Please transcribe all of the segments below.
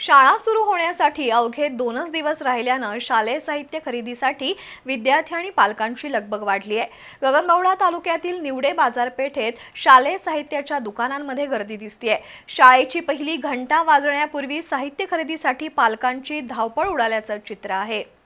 शाळा सुरू होण्यासाठी अवघे दोनच दिवस राहिल्यानं शालेय साहित्य खरेदीसाठी विद्यार्थी आणि पालकांची लगबग वाढली आहे. गगनबावडा तालुक्यातील निवडे बाजारपेठेत शालेय साहित्याच्या दुकानांमध्ये गर्दी दिसतीये. शाळेची पहिली घंटा वाजण्यापूर्वी साहित्य खरेदीसाठी पालकांची धावपळ उडाल्याचं चित्र आहे.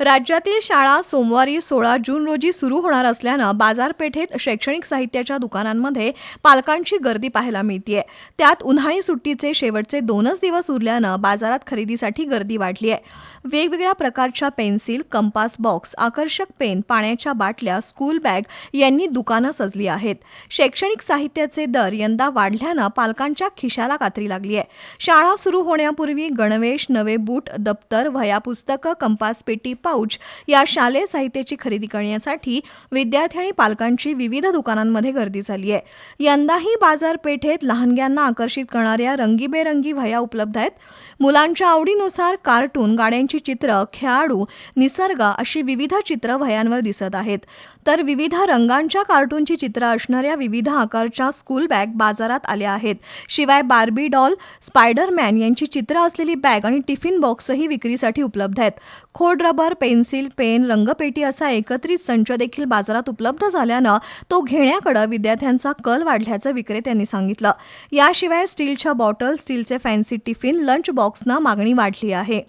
राज्यातील शाळा सोमवारी सोळा जून रोजी सुरू होणार असल्यानं बाजारपेठेत शैक्षणिक साहित्याच्या दुकानांमध्ये पालकांची गर्दी पाहायला मिळतीये. त्यात उन्हाळी सुट्टीचे शेवटचे दोनच दिवस उरल्यानं बाजारात खरेदीसाठी गर्दी वाढली आहे वेगवेगळ्या प्रकारच्या पेन्सिल कंपास बॉक्स आकर्षक पेन पाण्याच्या बाटल्या स्कूल बॅग यांनी दुकानं सजली आहेत. शैक्षणिक साहित्याचे दर यंदा वाढल्यानं पालकांच्या खिशाला कात्री लागली आहे शाळा सुरू होण्यापूर्वी गणवेश नवे बूट दप्तर वह्या पुस्तकं कंपास पेटी पाऊच या शालेय साहित्याची खरेदी करण्यासाठी विद्यार्थी आणि पालकांची विविध दुकानांमध्ये गर्दी झाली आहे. यंदाही बाजारपेठेत लहानग्यांना आकर्षित करणाऱ्या रंगीबेरंगी वह्या उपलब्ध आहेत. मुलांच्या आवडीनुसार कार्टून गाड्यांची चित्र खेळाडू निसर्ग अशी विविध चित्र वह्यांवर दिसत आहेत. तर विविध रंगांच्या कार्टूनची चित्र असणाऱ्या विविध आकारच्या स्कूल बॅग बाजारात आल्या आहेत. शिवाय बार्बी डॉल स्पायडरमॅन यांची चित्र असलेली बॅग आणि टिफिन बॉक्सही विक्रीसाठी उपलब्ध आहेत. खोड रबर पेन्सिल पेन रंगपेटी असा एकत्रित संच देखील बाजारात उपलब्ध झाल्यानं तो घेण्याकडे विद्यार्थ्यांचा कल वाढल्याचं विक्रेत्यांनी सांगितलं. याशिवाय स्टीलच्या बॉटल स्टीलचे फॅन्सी टिफिन लंच बॉक्सना मागणी वाढली आहे.